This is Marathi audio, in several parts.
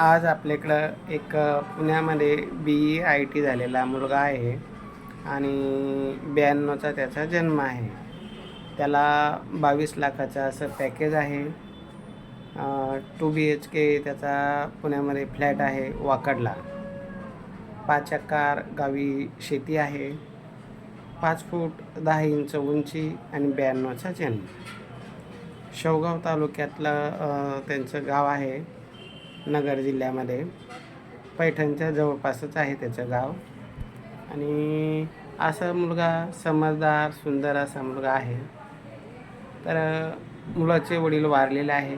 आज आपल्याकडं एक पुण्यामध्ये बी ई आय टी झालेला मुलगा आहे आणि ब्याण्णवचा त्याचा जन्म आहे. त्याला बावीस लाखाचं असं पॅकेज आहे. टू बी एच के त्याचा पुण्यामध्ये फ्लॅट आहे वाकडला. पाच एकर गावी शेती आहे. पाच फूट दहा इंच उंची आणि ब्याण्णवचा जन्म. शेवगाव तालुक्यातलं त्यांचं गाव आहे. नगर जिल्ह्यामध्ये. पैठणच्या जवळपासच आहे त्याचं गाव. आणि असा मुलगा समजदार सुंदर असा मुलगा आहे. तर मुलाचे वडील वारलेले आहे.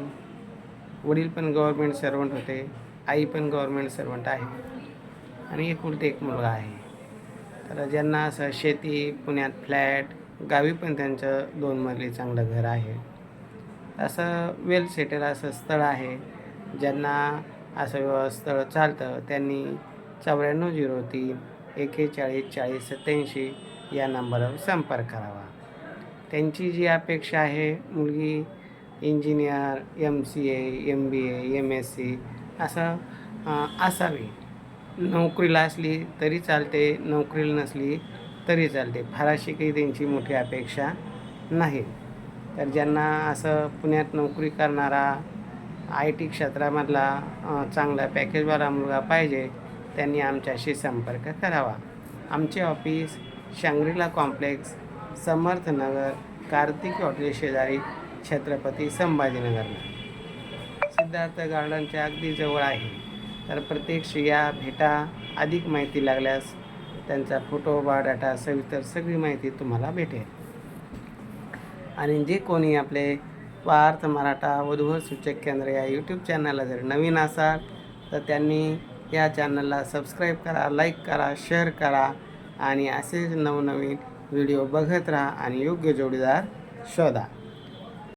वडील पण गव्हर्मेंट सर्वंट होते. आई पण गव्हर्मेंट सर्वंट आहे. आणि एकुलते एक मुलगा आहे. तर ज्यांना असं शेती पुण्यात फ्लॅट गावी पण त्यांचं दोन मजली चांगलं घर आहे. असं वेल सेटल असं स्थळ आहे. ज्यांना असं स्थळ चालतं त्यांनी चौऱ्याण्णव झिरो तीन एकेचाळीस चाळीस सत्याऐंशी या नंबरवर संपर्क करावा. त्यांची जी अपेक्षा आहे मुलगी engineer M C A M B A M S C असं असावी. नोकरीला असली तरी चालते नोकरीला नसली तरी चालते. फारशी काही त्यांची मोठी अपेक्षा नाही. तर ज्यांना असं पुण्यात नोकरी करणारा आय टी क्षेत्रामधला चांगला पॅकेजवाला मुलगा पाहिजे त्यांनी आमच्याशी संपर्क करावा. आमचे office Shangrila complex Samarthnagar Kartik hotel शेजारी छत्रपती संभाजीनगरला. सिद्धार्थ गार्डनच्या अगदी जवळ आहे. तर प्रत्यक्ष या भेटा अधिक माहिती लागल्यास त्यांचा फोटो बायोडाटा सविस्तर सगळी माहिती तुम्हाला भेटेल. आणि जे कोणी आपले पार्थ मराठा वधूवर सूचक केंद्र या यूट्यूब चॅनलला जर नवीन असाल तर त्यांनी या चॅनलला सबस्क्राईब करा लाईक करा शेअर करा आणि असेच नवनवीन व्हिडिओ बघत राहा आणि योग्य जोडीदार शोधा.